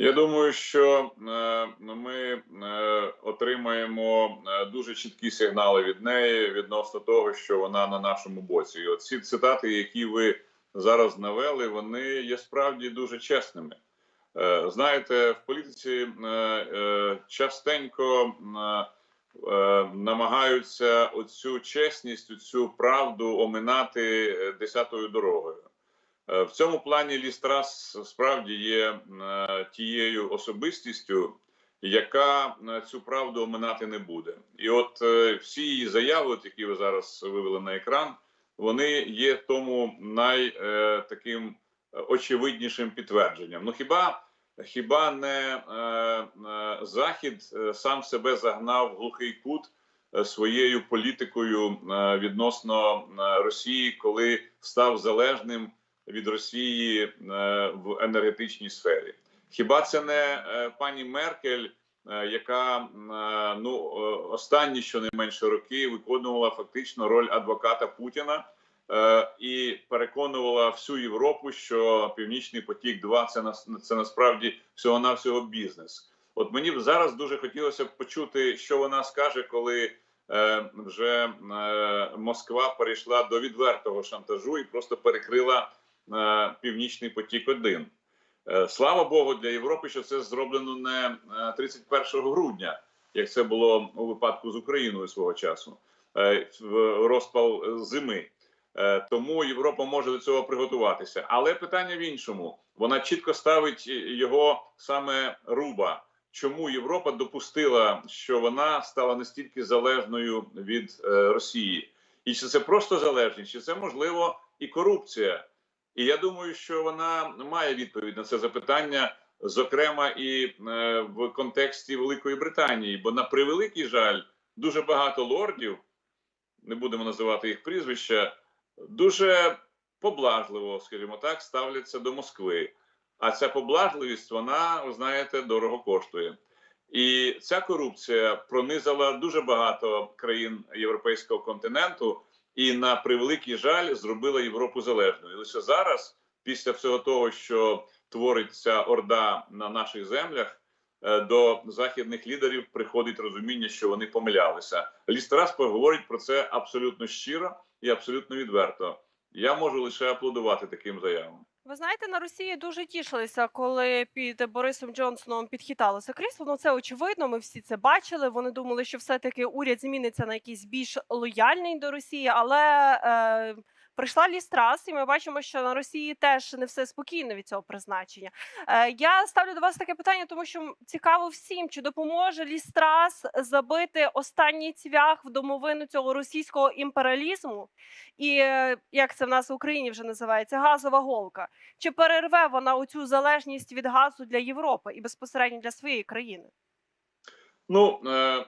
Я думаю, що е, ми е, отримаємо е, дуже чіткі сигнали від неї відносно того, що вона на нашому боці. І от ці цитати, які ви зараз навели, вони є справді дуже чесними. Знаєте, в політиці частенько намагаються оцю чесність, оцю правду оминати десятою дорогою. Е, В цьому плані Лістрас справді є е, тією особистістю, яка е, цю правду оминати не буде. І от всі її заяви, які ви зараз вивели на екран, вони є тому най е, таким очевиднішим підтвердженням. Ну хіба хіба не захід сам себе загнав в глухий кут своєю політикою відносно Росії, коли став залежним від Росії е, в енергетичній сфері? Хіба це не е, пані Меркель, е, яка ну останні щонайменше роки виконувала фактично роль адвоката Путіна? і переконувала всю Європу, що Північний потік 2 це нас це насправді всього навсього бізнес. От мені б зараз дуже хотілося б почути, що вона скаже, коли е, вже е, Москва перейшла до відвертого шантажу і просто перекрила Північний потік 1 Е, Слава Богу, для Європи, що це зроблено не е, 31 грудня, як це було у випадку з Україною свого часу, е, в розпал зими. Е, Тому Європа може до цього приготуватися. Але питання в іншому: вона чітко ставить його саме руба. Чому Європа допустила, що вона стала настільки залежною від е, Росії, і чи це просто залежність, чи це можливо і корупція? І я думаю, що вона має відповідь на це запитання, зокрема і е, в контексті Великої Британії. Бо на превеликий жаль, дуже багато лордів, не будемо називати їх прізвища, дуже поблажливо, скажімо так, ставляться до Москви. А ця поблажливість, вона, ви знаєте, дорого коштує. І ця корупція пронизала дуже багато країн європейського континенту, і на превеликий жаль зробила Європу залежною. Лише зараз, після всього того, що твориться орда на наших землях, е, до західних лідерів приходить розуміння, що вони помилялися. Лістрас поговорить про це абсолютно щиро і абсолютно відверто. Я можу лише аплодувати таким заявам. Ви знаєте, на Росії дуже тішилися, коли під Борисом Джонсоном підхиталося крісло. Ну це очевидно. Ми всі це бачили. Вони думали, що все-таки уряд зміниться на якийсь більш лояльний до Росії, але е, прийшла лістрас, і ми бачимо, що на Росії теж не все спокійно від цього призначення. Е, я ставлю до вас таке питання, тому що цікаво всім, чи допоможе лістрас забити останній цвях в домовину цього російського імперіалізму, і е, як це в нас в Україні вже називається газова голка. Чи перерве вона оцю залежність від газу для Європи і безпосередньо для своєї країни? Ну е, е,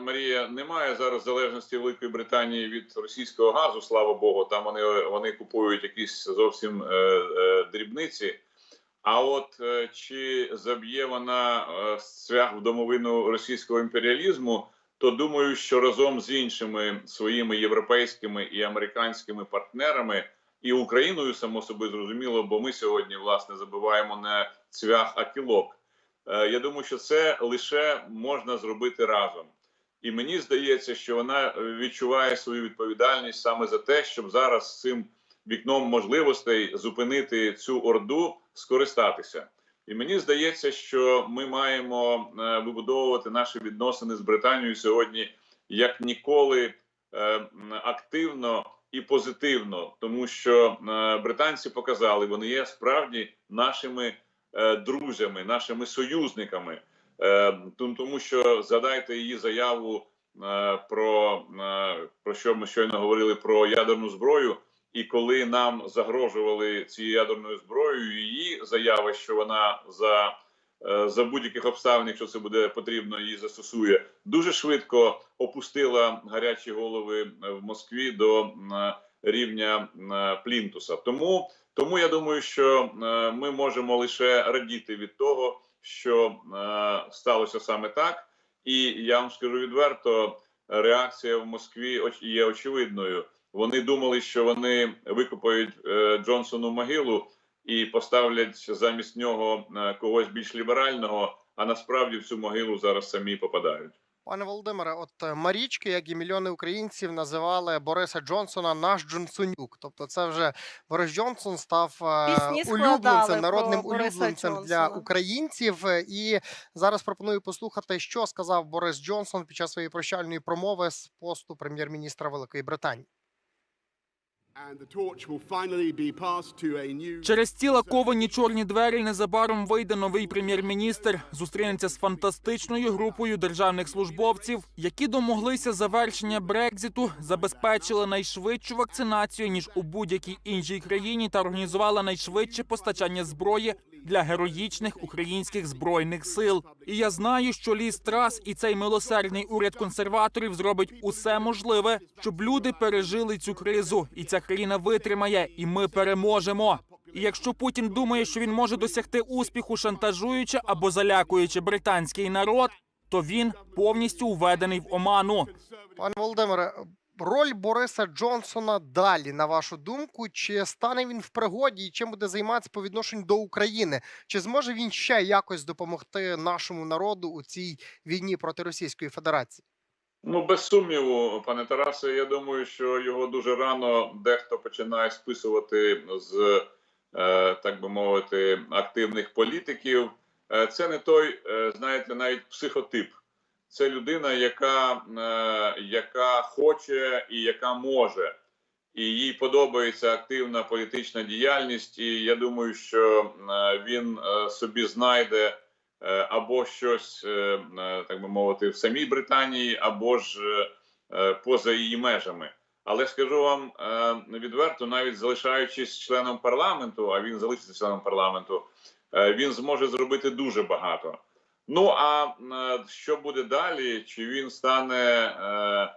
Марія, немає зараз залежності Великої Британії від російського газу. Слава Богу, там вони вони купують якісь зовсім е, дрібниці. А от чи заб'є вона цвях в домовину російського імперіалізму, то думаю, що разом з іншими своїми європейськими і американськими партнерами і Україною, само собою зрозуміло, бо ми сьогодні власне забиваємо не цвях, а кілок. Е, Я думаю, що це лише можна зробити разом. І мені здається, що вона відчуває свою відповідальність саме за те, щоб зараз цим вікном можливостей зупинити цю орду, скористатися. І мені здається, що ми маємо е, вибудовувати наші відносини з Британією сьогодні як ніколи е, активно і позитивно, тому що е, британці показали, вони є справді нашими е, друзями, нашими союзниками. Е, тому- що згадайте її заяву е, про, е, про що ми щойно говорили про ядерну зброю. І коли нам загрожували цією ядерною зброєю, її заява, що вона за, е, за будь-яких обставин, якщо це буде потрібно, її застосує, дуже швидко опустила гарячі голови е, в Москві до е, рівня е, плінтуса. Тому, тому я думаю, що е, ми можемо лише радіти від того, що е, сталося саме так. І я вам скажу відверто, реакція в Москві є очевидною. Вони думали, що вони викопають е, Джонсону могилу, і поставлять замість нього когось більш ліберального, а насправді в цю могилу зараз самі попадають. Пане Володимире, от е, Марічки, як і мільйони українців, називали Бориса Джонсона наш Джонсонюк. Тобто, це вже Борис Джонсон став е, Пісні улюбленцем, народним улюбленцем для українців. Е, І зараз пропоную послухати, що сказав Борис Джонсон під час своєї прощальної промови з посту прем'єр-міністра Великої Британії. Через ці лаковані чорні двері незабаром вийде новий прем'єр-міністр. Зустрінеться з фантастичною групою державних службовців, які домоглися завершення Брекзиту, забезпечили найшвидшу вакцинацію ніж у будь-якій іншій країні та організували найшвидше постачання зброї для героїчних українських збройних сил. І я знаю, що ліс трас і цей милосердний уряд консерваторів зробить усе можливе, щоб люди пережили цю кризу, і ця країна витримає, і ми переможемо. І якщо Путін думає, що він може досягти успіху, шантажуючи або залякуючи британський народ, то він повністю введений в оману. Пане Володимире, роль Бориса Джонсона далі, на вашу думку, чи стане він в пригоді і чим буде займатися по відношенню до України? Чи зможе він ще якось допомогти нашому народу у цій війні проти Російської Федерації? Ну, без сумніву, пане Тарасе, я думаю, що його дуже рано дехто починає списувати з, е, так би мовити, активних політиків. Е, Це не той, е, знаєте, навіть психотип. Це людина, яка, е, яка хоче і яка може. І їй подобається активна політична діяльність. І я думаю, що е, він е, собі знайде е, або щось, так би мовити, в самій Британії, або ж поза її межами. Але скажу вам відверто, навіть залишаючись членом парламенту, а він залишиться членом парламенту, він зможе зробити дуже багато. Ну а е, що буде далі? Чи він стане е,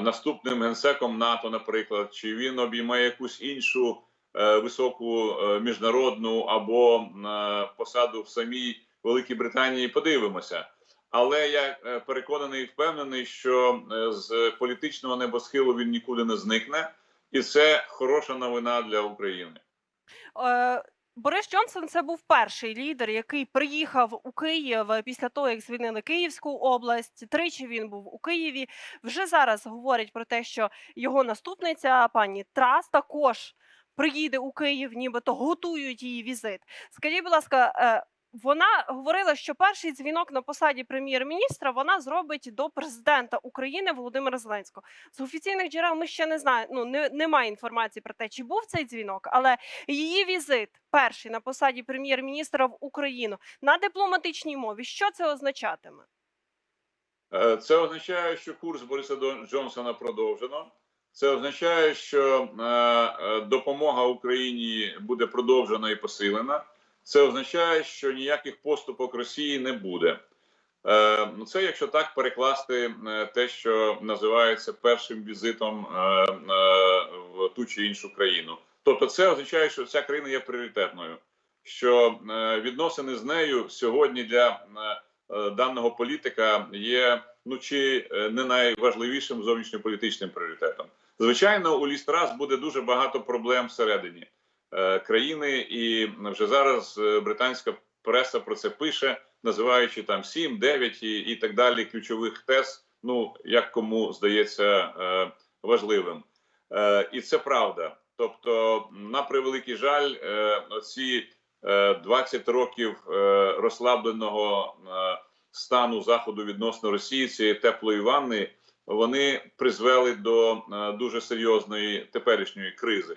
наступним генсеком НАТО, наприклад, чи він обійме якусь іншу е, високу е, міжнародну або е, посаду в самій Великій Британії? Подивимося. Але я е, переконаний і впевнений, що е, з політичного небосхилу він нікуди не зникне, і це хороша новина для України. Е, Борис Джонсон це був перший лідер, який приїхав у Київ після того, як звільнили Київську область. Тричі він був у Києві. Вже зараз говорять про те, що його наступниця пані Трас також приїде у Київ, нібито готують її візит. Скажіть, будь ласка, е, вона говорила, що перший дзвінок на посаді прем'єр-міністра вона зробить до президента України Володимира Зеленського. З офіційних джерел ми ще не знаємо. Ну не, немає інформації про те, чи був цей дзвінок, але її візит перший на посаді прем'єр-міністра в Україну на дипломатичній мові. Що це означатиме? Е, Це означає, що курс Бориса Джонсона продовжено. Це означає, що е, е, допомога Україні буде продовжена і посилена. Це означає, що ніяких поступок Росії не буде. Е, ну, Це якщо так перекласти е, те, що називається першим візитом е, в ту чи іншу країну. Тобто, це означає, що ця країна є пріоритетною, що відносини з нею сьогодні для даного політика є ну чи не найважливішим зовнішньополітичним пріоритетом. Звичайно, у Лістрас буде дуже багато проблем всередині країни, і вже зараз е, британська преса про це пише, називаючи там 7, 9 і, і так далі ключових тез. Ну як кому здається е, важливим, е, і це правда. Тобто, на превеликий жаль, е, е, 20 років е, розслабленого е, стану заходу відносно Росії цієї теплої ванни, вони призвели до е, дуже серйозної теперішньої кризи.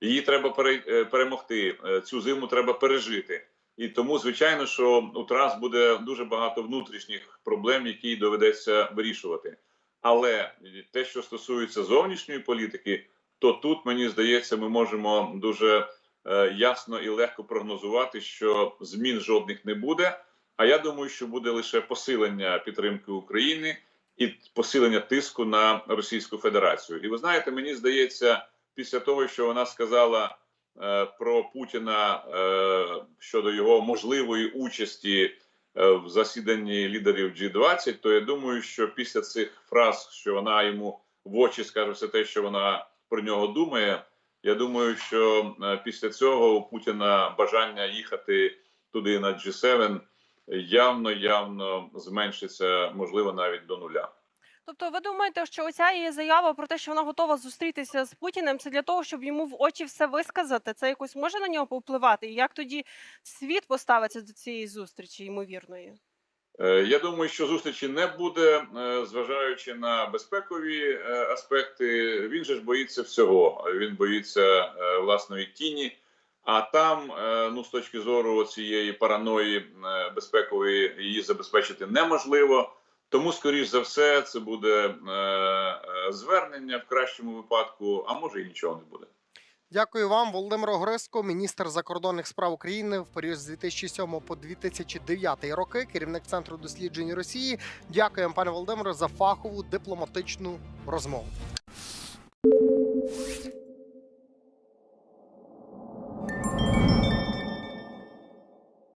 Її треба е, перемогти. Е, Цю зиму треба пережити. І тому, звичайно, що у Трас буде дуже багато внутрішніх проблем, які доведеться вирішувати. Але те, що стосується зовнішньої політики, то тут мені здається, ми можемо дуже е, ясно і легко прогнозувати, що змін жодних не буде. А я думаю, що буде лише посилення підтримки України і посилення тиску на Російську Федерацію. І ви знаєте, мені здається, після того, що вона сказала е, про Путіна е, щодо його можливої участі е, в засіданні лідерів G20, то я думаю, що після цих фраз, що вона йому в очі скаже все те, що вона про нього думає, Я думаю, що після цього у Путіна бажання їхати туди на G7 явно явно зменшиться, можливо, навіть до нуля. Тобто, ви думаєте, що оця її заява про те, що вона готова зустрітися з Путіним, це для того, щоб йому в очі все висказати? Це якось може на нього повпливати? І як тоді світ поставиться до цієї зустрічі, ймовірної? Е, Я думаю, що зустрічі не буде, е, зважаючи на безпекові е, аспекти. Він же ж боїться всього. Він боїться власної тіні. А там, ну з точки зору цієї параної безпекової, її забезпечити неможливо. Тому, скоріш за все, це буде е, е, звернення в кращому випадку, а може і нічого не буде. Дякую вам, Володимир Огриско, міністр закордонних справ України в період з 2007 по 2009 роки, керівник центру досліджень Росії. Дякуємо, пане Володимире, за фахову дипломатичну розмову.